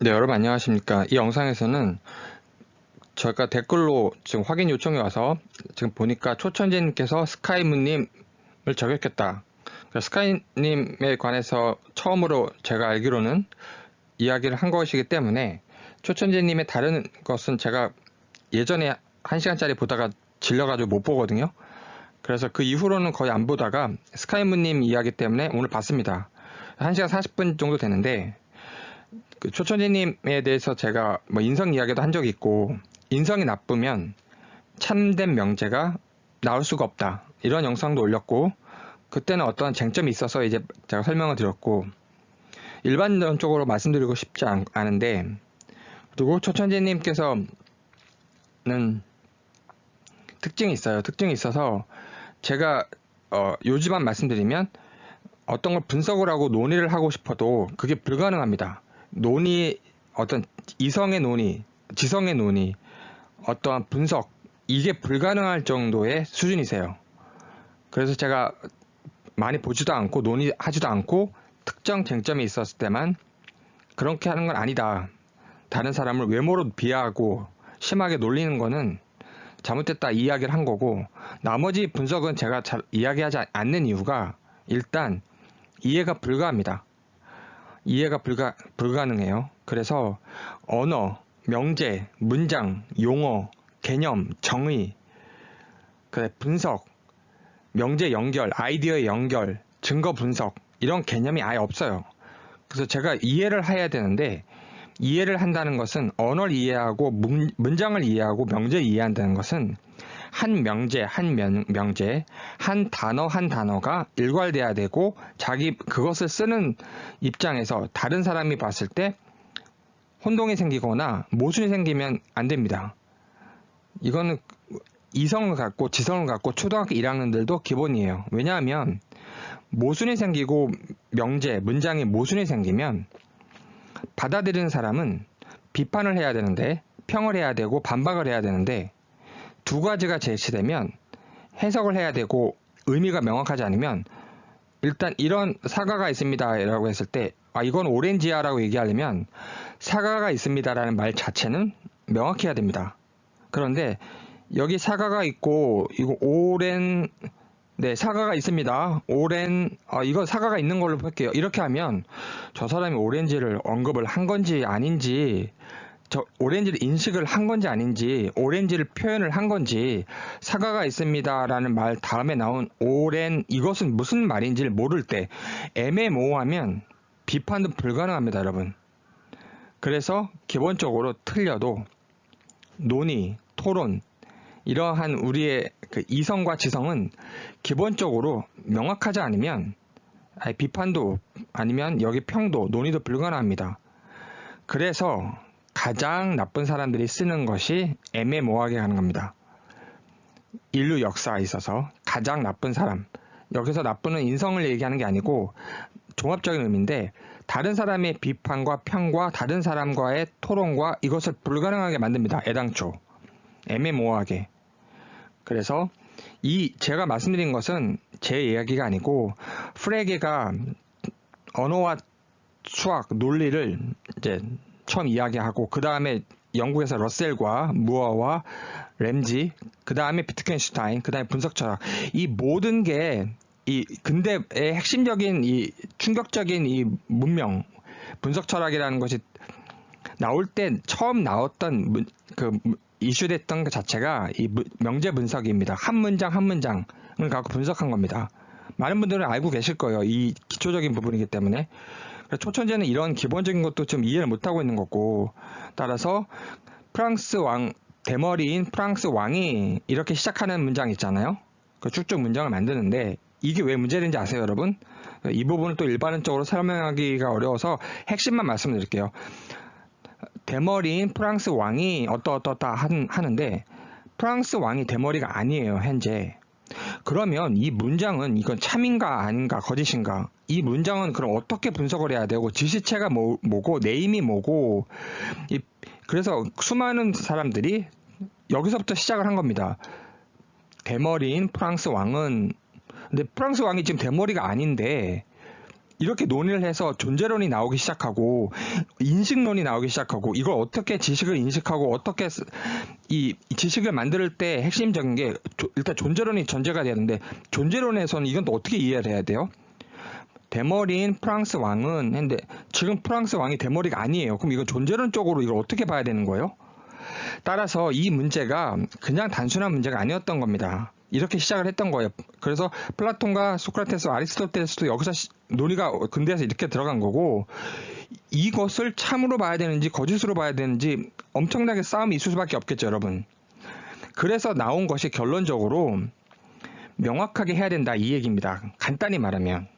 네, 여러분 안녕하십니까. 이 영상에서는 저희가 댓글로 지금 확인 요청이 와서 지금 보니까 초천재님께서 스카이무님을 저격했다. 그러니까 스카이님에 관해서 처음으로 제가 알기로는 이야기를 한 것이기 때문에 초천재님의 다른 것은 제가 예전에 한 시간짜리 보다가 질려가지고 못 보거든요. 그래서 그 이후로는 거의 안 보다가 스카이무님 이야기 때문에 오늘 봤습니다. 1시간 40분 정도 되는데 그 초천재님에 대해서 제가 뭐 인성 이야기도 한 적이 있고 인성이 나쁘면 참된 명제가 나올 수가 없다 이런 영상도 올렸고 그때는 어떤 쟁점이 있어서 이제 제가 설명을 드렸고 일반적으로 말씀드리고 싶지 않, 은데 그리고 초천재님께서는 특징이 있어요 특징이 있어서 제가 어, 요지만 말씀드리면 어떤 걸 분석을 하고 논의를 하고 싶어도 그게 불가능합니다. 논의 어떤 이성의 논의, 지성의 논의, 어떠한 분석 이게 불가능할 정도의 수준이세요. 그래서 제가 많이 보지도 않고 논의하지도 않고 특정 쟁점이 있었을 때만 그렇게 하는 건 아니다. 다른 사람을 외모로 비하하고 심하게 놀리는 거는 잘못됐다 이야기를 한 거고 나머지 분석은 제가 잘 이야기하지 않는 이유가 일단 이해가 불가합니다. 이해가 불가, 불가능해요. 그래서 언어, 명제, 문장, 용어, 개념, 정의, 분석, 명제 연결, 아이디어의 연결, 증거 분석, 이런 개념이 아예 없어요. 그래서 제가 이해를 해야 되는데, 이해를 한다는 것은 언어를 이해하고 문, 문장을 이해하고 명제를 이해한다는 것은 한 명제, 한 명, 명제, 한 단어, 한 단어가 일괄돼야 되고 자기 그것을 쓰는 입장에서 다른 사람이 봤을 때 혼동이 생기거나 모순이 생기면 안 됩니다. 이거는 이성을 갖고 지성을 갖고 초등학교 1학년들도 기본이에요. 왜냐하면 모순이 생기고 명제, 문장에 모순이 생기면 받아들이는 사람은 비판을 해야 되는데 평을 해야 되고 반박을 해야 되는데 두 가지가 제시되면 해석을 해야 되고 의미가 명확하지 않으면 일단 이런 사과가 있습니다라고 했을 때 아, 이건 오렌지야라고 얘기하려면 사과가 있습니다라는 말 자체는 명확해야 히 됩니다. 그런데 여기 사과가 있고 이거 오렌 네 사과가 있습니다. 오렌 아, 이거 사과가 있는 걸로 볼게요. 이렇게 하면 저 사람이 오렌지를 언급을 한 건지 아닌지 저 오렌지를 인식을 한 건지 아닌지 오렌지를 표현을 한 건지 사과가 있습니다라는 말 다음에 나온 오렌 이것은 무슨 말인지를 모를 때 애매모호하면 비판도 불가능합니다 여러분. 그래서 기본적으로 틀려도 논의 토론 이러한 우리의 그 이성과 지성은 기본적으로 명확하지 않으면 아니, 비판도 아니면 여기 평도 논의도 불가능합니다. 그래서 가장 나쁜 사람들이 쓰는 것이 애매모호하게 하는 겁니다. 인류 역사에 있어서 가장 나쁜 사람. 여기서 나쁜은 인성을 얘기하는 게 아니고 종합적인 의미인데 다른 사람의 비판과 평과 다른 사람과의 토론과 이것을 불가능하게 만듭니다. 애당초. 애매모호하게. 그래서 이 제가 말씀드린 것은 제 이야기가 아니고 프레게가 언어와 수학 논리를 이제 처음 이야기하고 그 다음에 영국에서 러셀과 무어와 램지, 그 다음에 비트겐슈타인, 그 다음에 분석 철학 이 모든 게 이 근대의 핵심적인 이 충격적인 이 문명 분석 철학이라는 것이 나올 때 처음 나왔던 그 이슈됐던 것 자체가 이 명제 분석입니다. 한 문장 한 문장을 갖고 분석한 겁니다. 많은 분들은 알고 계실 거예요. 이 기초적인 부분이기 때문에. 초천재는 이런 기본적인 것도 좀 이해를 못하고 있는 거고 따라서 프랑스 왕 대머리인 프랑스 왕이 이렇게 시작하는 문장 있잖아요. 그 쭉쭉 문장을 만드는데 이게 왜 문제인지 아세요, 여러분? 이 부분을 또 일반적으로 설명하기가 어려워서 핵심만 말씀드릴게요. 대머리인 프랑스 왕이 어떠어떠다 하는데 프랑스 왕이 대머리가 아니에요, 현재. 그러면 이 문장은 이건 참인가 아닌가 거짓인가 이 문장은 그럼 어떻게 분석을 해야 되고 지시체가 뭐, 뭐고 네임이 뭐고 이, 그래서 수많은 사람들이 여기서부터 시작을 한 겁니다. 대머리인 프랑스 왕은 근데 프랑스 왕이 지금 대머리가 아닌데 이렇게 논의를 해서 존재론이 나오기 시작하고 인식론이 나오기 시작하고 이걸 어떻게 지식을 인식하고 어떻게 쓰- 이, 이 지식을 만들 때 핵심적인 게 조- 일단 존재론이 전제가 되는데 존재론에서는 이건 또 어떻게 이해를 해야 돼요? 대머리인 프랑스 왕은 했는데 지금 프랑스 왕이 대머리가 아니에요. 그럼 이건 존재론 쪽으로 이걸 어떻게 봐야 되는 거예요? 따라서 이 문제가 그냥 단순한 문제가 아니었던 겁니다. 이렇게 시작을 했던 거예요. 그래서 플라톤과 소크라테스, 아리스토텔레스도 여기서 시- 논의가 근대에서 이렇게 들어간 거고 이것을 참으로 봐야 되는지 거짓으로 봐야 되는지 엄청나게 싸움이 있을 수밖에 없겠죠, 여러분. 그래서 나온 것이 결론적으로 명확하게 해야 된다 이 얘기입니다. 간단히 말하면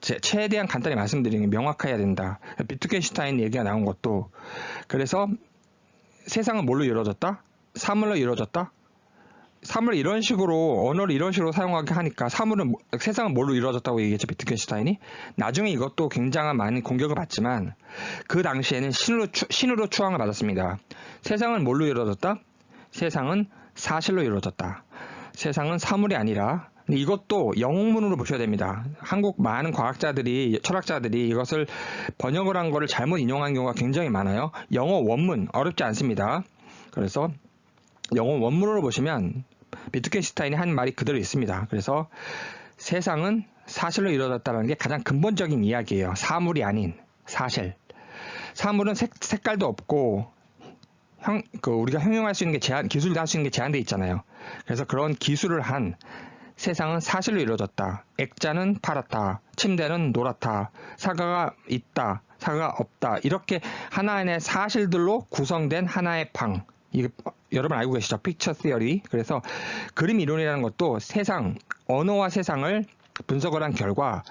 제, 최대한 간단히 말씀드리는 게 명확해야 된다. 비트겐슈타인 얘기가 나온 것도 그래서 세상은 뭘로 이루어졌다? 사물로 이루어졌다? 사물을 이런 식으로 언어를 이런 식으로 사용하게 하니까 사물은 뭐- 세상은 뭘로 이루어졌다고 얘기했죠 비트겐슈타인이 나중에 이것도 굉장한 많은 공격을 받지만 그 당시에는 신으로 추, 신으로 추앙을 받았습니다. 세상은 뭘로 이루어졌다? 세상은 사실로 이루어졌다. 세상은 사물이 아니라 이것도 영문으로 보셔야 됩니다. 한국 많은 과학자들이 철학자들이 이것을 번역을 한 거를 잘못 인용한 경우가 굉장히 많아요. 영어 원문 어렵지 않습니다. 그래서 영어 원문으로 보시면 비트겐슈타인이 한 말이 그대로 있습니다. 그래서 세상은 사실로 이루어졌다는 게 가장 근본적인 이야기예요. 사물이 아닌 사실. 사물은 색, 색깔도 없고 형, 그 우리가 형용할 수 있는 게 제한, 기술도 할수 있는 게 제한돼 있잖아요. 그래서 그런 기술을 한 세상은 사실로 이루어졌다. 액자는 파랗다. 침대는 노랗다. 사과가 있다. 사과가 없다. 이렇게 하나의 사실들로 구성된 하나의 방. 이게 여러분 알고 계시죠? 픽처 시어리. 그래서 그림 이론이라는 것도 세상, 언어와 세상을 분석을 한 결과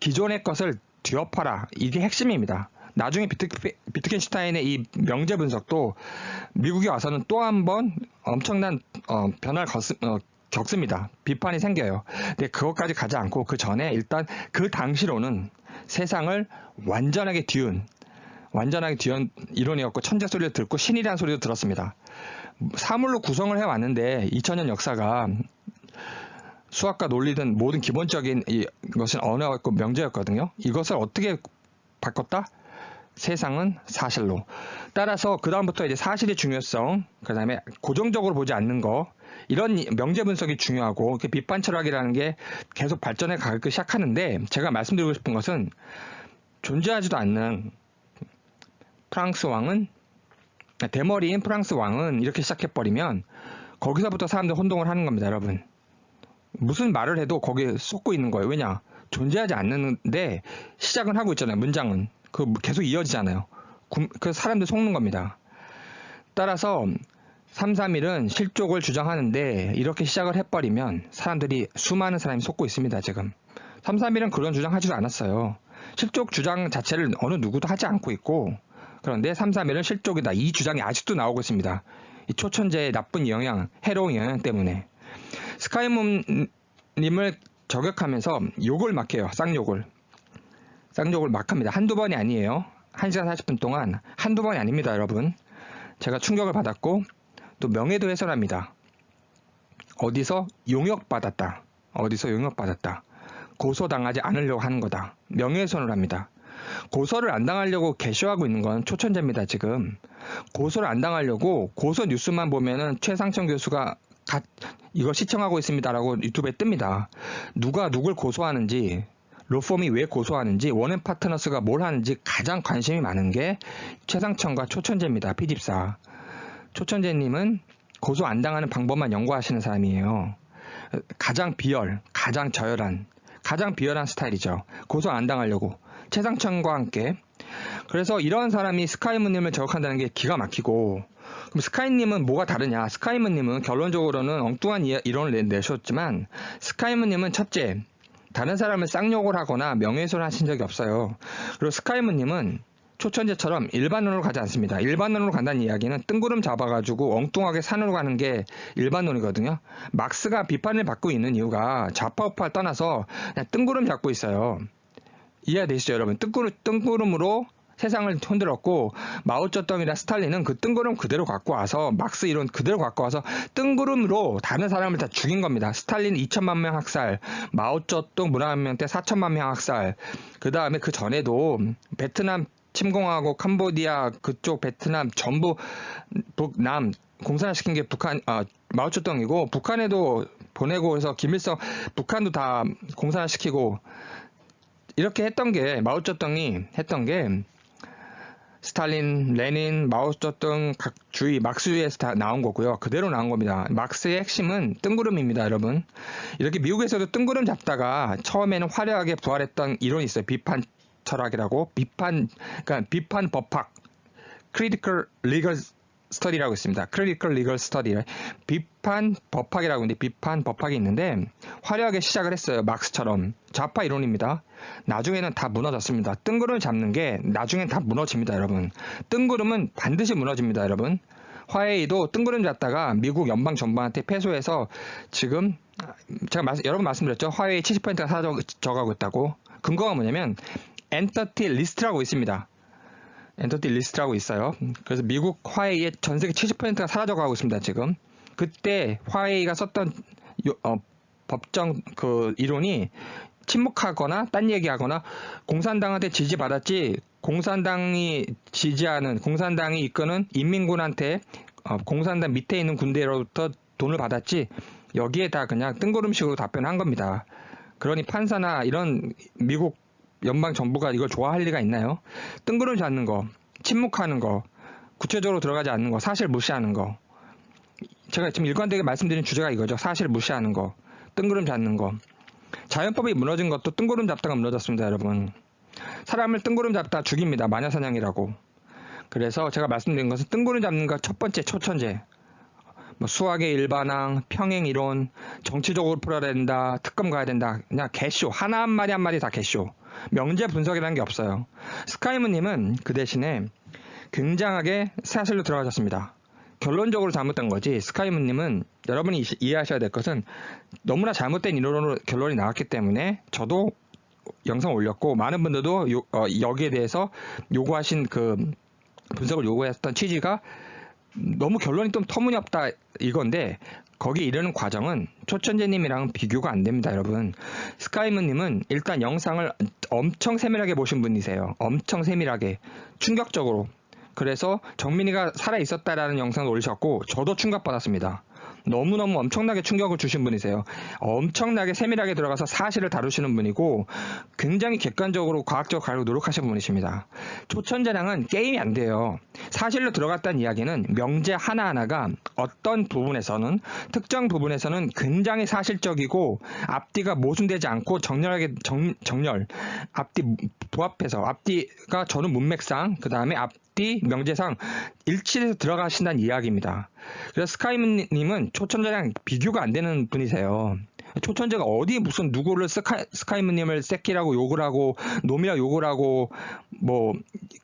기존의 것을 뒤엎어라. 이게 핵심입니다. 나중에 비트, 비트겐슈타인의 이 명제 분석도 미국에 와서는 또 한 번 엄청난 어, 변화를 걷, 어, 겪습니다. 비판이 생겨요. 근데 그것까지 가지 않고 그 전에 일단 그 당시로는 세상을 완전하게 뒤운 완전하게 뒤운 이론이었고 천재 소리를 듣고 신이라는 소리도 들었습니다. 사물로 구성을 해왔는데 2000년 역사가 수학과 논리든 모든 기본적인 이- 것은 언어였고 명제였거든요. 이것을 어떻게 바꿨다? 세상은 사실로. 따라서 그 다음부터 이제 사실의 중요성, 그 다음에 고정적으로 보지 않는 거, 이런 이- 명제 분석이 중요하고 비판 철학이라는 게 계속 발전해 가기 시작하는데 제가 말씀드리고 싶은 것은 존재하지도 않는 프랑스 왕은 대머리인 프랑스 왕은 이렇게 시작해버리면 거기서부터 사람들 혼동을 하는 겁니다, 여러분. 무슨 말을 해도 거기에 쏟고 있는 거예요. 왜냐? 존재하지 않는데 시작은 하고 있잖아요. 문장은. 그 계속 이어지잖아요. 구- 그 사람들 속는 겁니다. 따라서 331은 실족을 주장하는데 이렇게 시작을 해버리면 사람들이 수많은 사람이 속고 있습니다. 지금 331은 그런 주장하지도 않았어요. 실족 주장 자체를 어느 누구도 하지 않고 있고 그런데 331은 실족이다. 이 주장이 아직도 나오고 있습니다. 이 초천재의 나쁜 영향, 해로운 영향 때문에 스카이문님을 저격하면서 욕을 막 해요. 쌍욕을. 쌍욕을 막 합니다. 한두 번이 아니에요. 1시간 40분 동안 한두 번이 아닙니다, 여러분. 제가 충격을 받았고 또 명예도 훼손합니다. 어디서 용역받았다. 어디서 용역받았다. 고소당하지 않으려고 하는 거다. 명예훼손을 합니다. 고소를 안 당하려고 개쇼하고 있는 건 초천재입니다, 지금. 고소를 안 당하려고 고소 뉴스만 보면은 최상천 교수가 가- 이걸 시청하고 있습니다라고 유튜브에 뜹니다. 누가 누굴 고소하는지, 로펌이 왜 고소하는지, 원앤 파트너스가 뭘 하는지 가장 관심이 많은 게 최상천과 초천재입니다. 피집사. 초천재님은 고소 안 당하는 방법만 연구하시는 사람이에요. 가장 비열, 가장 저열한, 가장 비열한 스타일이죠. 고소 안 당하려고. 최상천과 함께. 그래서 이런 사람이 스카이문님을 저격한다는 게 기가 막히고, 그럼 스카이님은 뭐가 다르냐? 스카이문님은 결론적으로는 엉뚱한 이- 이론을 내- 내셨지만, 스카이문님은 첫째, 다른 사람을 쌍욕을 하거나 명예훼손을 하신 적이 없어요. 그리고 스카이문님은 초천재처럼 일반론으로 가지 않습니다. 일반론으로 간다는 이야기는 뜬구름 잡아가지고 엉뚱하게 산으로 가는 게 일반론이거든요. 막스가 비판을 받고 있는 이유가 좌파 우파를 떠나서 그냥 뜬구름 잡고 있어요. 이해되시죠, 여러분? 뜬구름, 뜬구름으로 세상을 흔들었고 마오쩌덩이나 스탈린은 그 뜬구름 그대로 갖고 와서 막스 이론 그대로 갖고 와서 뜬구름으로 다른 사람을 다 죽인 겁니다. 스탈린 2천만 명 학살, 마오쩌둥 문화혁명 때 4천만 명 학살, 그 다음에 그 전에도 베트남 침공하고 캄보디아 그쪽 베트남 전부 북남 공산화시킨 게 북한 아, 마오쩌둥이고 북한에도 보내고 해서 김일성 북한도 다 공산화시키고 이렇게 했던 게 마오쩌둥이 했던 게 스탈린, 레닌, 마오쩌둥 각 주의 막스에서 다 나온 거고요. 그대로 나온 겁니다. 막스의 핵심은 뜬구름입니다, 여러분. 이렇게 미국에서도 뜬구름 잡다가 처음에는 화려하게 부활했던 이론이 있어요. 비판 철학이라고 비판 그러니까 비판 법학 critical legal 스터디라고 있습니다. critical legal study 비판 법학이라고 있는데 비판 법학이 있는데 화려하게 시작을 했어요. 막스처럼 좌파 이론입니다. 나중에는 다 무너졌습니다. 뜬구름을 잡는 게 나중엔 다 무너집니다, 여러분. 뜬구름은 반드시 무너집니다, 여러분. 화웨이도 뜬구름 잡다가 미국 연방 정부한테 패소해서 지금 제가 말, 여러 번 말씀드렸죠. 화웨이 70%가 사라져가고 있다고. 근거가 뭐냐면 엔터티 리스트라고 있습니다. 엔터티 리스트라고 있어요. 그래서 미국 화웨이의 전 세계 70%가 사라져가고 있습니다. 지금 그때 화웨이가 썼던 요, 어, 법정 그 이론이 침묵하거나 딴 얘기하거나 공산당한테 지지받았지 공산당이 지지하는 공산당이 이끄는 인민군한테 어, 공산당 밑에 있는 군대로부터 돈을 받았지 여기에 다 그냥 뜬구름식으로 답변한 겁니다. 그러니 판사나 이런 미국 연방 정부가 이걸 좋아할 리가 있나요? 뜬구름 잡는 거, 침묵하는 거, 구체적으로 들어가지 않는 거, 사실 무시하는 거. 제가 지금 일관되게 말씀드린 주제가 이거죠. 사실 무시하는 거, 뜬구름 잡는 거. 자연법이 무너진 것도 뜬구름 잡다가 무너졌습니다, 여러분. 사람을 뜬구름 잡다 죽입니다. 마녀사냥이라고. 그래서 제가 말씀드린 것은 뜬구름 잡는 거첫 번째 초천재. 뭐 수학의 일반항, 평행 이론, 정치적으로 풀어야 된다, 특검 가야 된다. 그냥 개쇼. 하나 한 마디 한 마디 다 개쇼. 명제 분석이라는 게 없어요. 스카이무님은 그 대신에 굉장하게 사실로 들어가셨습니다. 결론적으로 잘못된 거지 스카이무님은 여러분이 이해하셔야 될 것은 너무나 잘못된 이론으로 결론이 나왔기 때문에 저도 영상 올렸고 많은 분들도 요, 어, 여기에 대해서 요구하신 그 분석을 요구했던 취지가 너무 결론이 좀 터무니없다 이건데 거기 이르는 과정은 초천재님이랑 비교가 안 됩니다, 여러분. 스카이문님은 일단 영상을 엄청 세밀하게 보신 분이세요. 엄청 세밀하게. 충격적으로. 그래서 정민이가 살아 있었다라는 영상을 올리셨고, 저도 충격받았습니다. 너무너무 엄청나게 충격을 주신 분이세요. 엄청나게 세밀하게 들어가서 사실을 다루시는 분이고 굉장히 객관적으로 과학적으로 가려고 노력하시는 분이십니다. 초천재량은 게임이 안 돼요. 사실로 들어갔다는 이야기는 명제 하나하나가 어떤 부분에서는 특정 부분에서는 굉장히 사실적이고 앞뒤가 모순되지 않고 정렬하게 정, 정렬 앞뒤 부합해서 앞뒤가 저는 문맥상 그 다음에 앞 앞뒤 명제상 일치해서 들어가신다는 이야기입니다. 그래서 스카이님은 초천재랑 비교가 안 되는 분이세요. 초천재가 어디 무슨 누구를 스카, 스카이님을 새끼라고 욕을 하고 놈이라 욕을 하고 뭐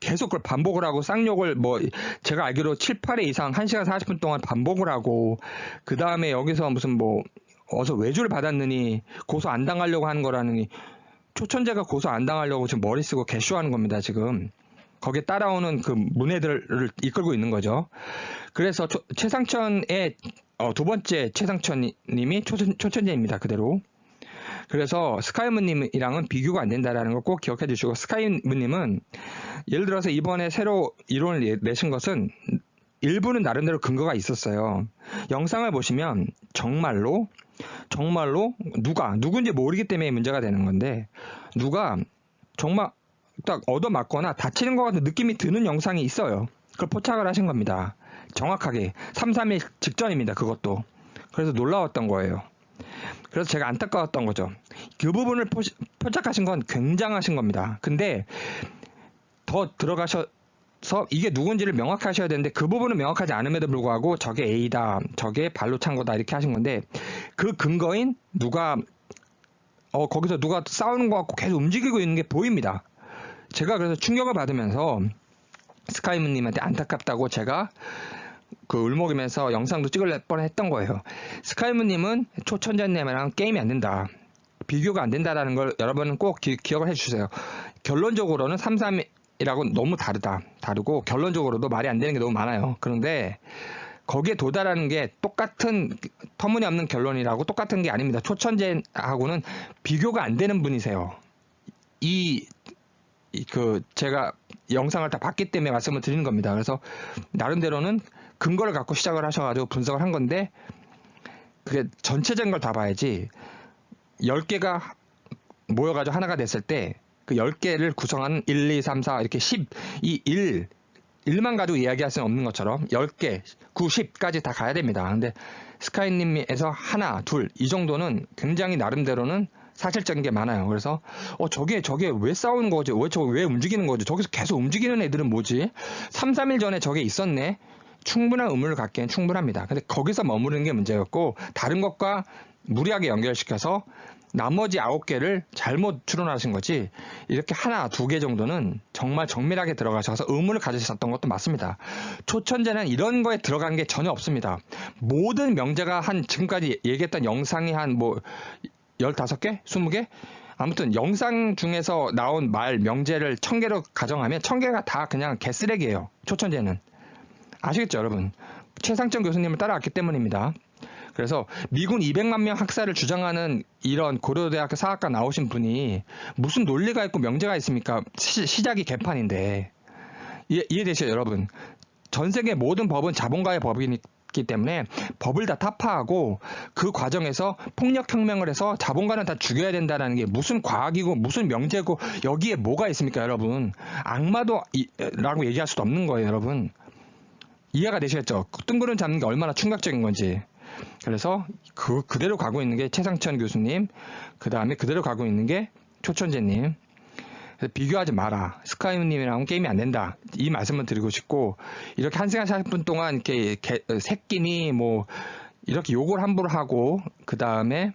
계속 그걸 반복을 하고 쌍욕을 뭐 제가 알기로 7, 8회 이상 1시간 40분 동안 반복을 하고 그 다음에 여기서 무슨 뭐 어서 외주를 받았느니 고소 안 당하려고 하는 거라느니 초천재가 고소 안 당하려고 지금 머리 쓰고 개쇼하는 겁니다 지금 거기에 따라오는 그 문해들을 이끌고 있는 거죠. 그래서 초, 최상천의 어, 두 번째 최상천님이 초천, 초천 재입니다. 그대로. 그래서 스카이문님이랑은 비교가 안 된다라는 걸 꼭 기억해 주시고 스카이문님은 예를 들어서 이번에 새로 이론을 내신 것은 일부는 나름대로 근거가 있었어요. 영상을 보시면 정말로 정말로 누가 누군지 모르기 때문에 문제가 되는 건데 누가 정말 딱 얻어맞거나 다치는 것 같은 느낌이 드는 영상이 있어요. 그걸 포착을 하신 겁니다. 정확하게 3, 3일 직전입니다. 그것도. 그래서 놀라웠던 거예요. 그래서 제가 안타까웠던 거죠. 그 부분을 포, 포착하신 건 굉장하신 겁니다. 근데 더 들어가셔 서 이게 누군지를 명확하셔야 되는데 그 부분은 명확하지 않음에도 불구하고 저게 A다, 저게 발로 찬 거다 이렇게 하신 건데 그 근거인 누가 어 거기서 누가 싸우는 것 같고 계속 움직이고 있는 게 보입니다. 제가 그래서 충격을 받으면서 스카이문님한테 안타깝다고 제가 그 울먹이면서 영상도 찍을 뻔했던 거예요. 스카이문님은 초천재님이랑 게임이 안 된다. 비교가 안 된다라는 걸 여러분은 꼭 기, 억을 해주세요. 결론적으로는 3, 3, 영상이라고 너무 다르다. 다르고 결론적으로도 말이 안 되는 게 너무 많아요. 그런데 거기에 도달하는 게 똑같은 터무니없는 결론이라고 똑같은 게 아닙니다. 초천재하고는 비교가 안 되는 분이세요. 이 그 제가 영상을 다 봤기 때문에 말씀을 드리는 겁니다. 그래서 나름대로는 근거를 갖고 시작을 하셔가지고 분석을 한 건데 그게 전체적인 걸 다 봐야지 10개가 모여가지고 하나가 됐을 때 그 10개를 구성하는 1, 2, 3, 4 이렇게 10, 이 1, 1만 가지고 이야기할 수는 없는 것처럼 10개, 9, 10까지 다 가야 됩니다. 근데 스카이님에서 하나, 둘, 이 정도는 굉장히 나름대로는 사실적인 게 많아요. 그래서 어 저게 저게 왜 싸우는 거지? 왜 저게 왜 움직이는 거지? 저기서 계속 움직이는 애들은 뭐지? 3, 3일 전에 저게 있었네. 충분한 의무를 갖기엔 충분합니다. 근데 거기서 머무르는 게 문제였고 다른 것과 무리하게 연결시켜서 나머지 아홉 개를 잘못 추론하신 거지 이렇게 하나 두 개 정도는 정말 정밀하게 들어가셔서 의무를 가지셨던 것도 맞습니다. 초천재는 이런 거에 들어간 게 전혀 없습니다. 모든 명제가 한 지금까지 얘기했던 영상이 한 뭐 15개? 20개? 아무튼 영상 중에서 나온 말 명제를 1000개로 가정하면 1000개가 다 그냥 개쓰레기예요. 초천재는. 아시겠죠, 여러분? 최상정 교수님을 따라왔기 때문입니다. 그래서 미군 200만 명 학살을 주장하는 이런 고려대학교 사학과 나오신 분이 무슨 논리가 있고 명제가 있습니까? 시, 작이 개판인데. 이해, 이해되시죠, 여러분? 전 세계 모든 법은 자본가의 법이 기 때문에 법을 다 타파하고 그 과정에서 폭력혁명을 해서 자본가는 다 죽여야 된다는 게 무슨 과학이고 무슨 명제고 여기에 뭐가 있습니까, 여러분? 악마도 이, 라고 얘기할 수도 없는 거예요, 여러분. 이해가 되시겠죠? 뜬구름 잡는 게 얼마나 충격적인 건지. 그래서 그 그대로 가고 있는 게 최상천 교수님, 그 다음에 그대로 가고 있는 게 초천재님. 비교하지 마라. 스카이님이랑 게임이 안 된다. 이 말씀을 드리고 싶고 이렇게 한 시간 40분 동안 이렇게 개, 새끼니 뭐 이렇게 욕을 함부로 하고 그 다음에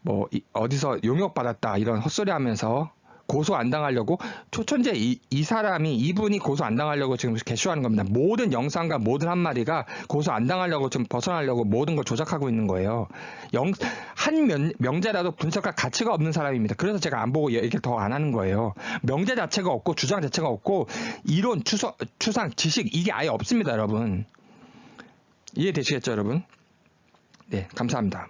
뭐 이, 어디서 용역 받았다 이런 헛소리 하면서 고소 안 당하려고 초천재 이, 이 사람이 이분이 고소 안 당하려고 지금 개쇼하는 겁니다. 모든 영상과 모든 한 마리가 고소 안 당하려고 좀 벗어나려고 모든 걸 조작하고 있는 거예요. 영, 한 명, 명제라도 분석할 가치가 없는 사람입니다. 그래서 제가 안 보고 얘기를 더 안 하는 거예요. 명제 자체가 없고 주장 자체가 없고 이론, 추서, 추상, 지식 이게 아예 없습니다, 여러분. 이해되시겠죠, 여러분? 네, 감사합니다.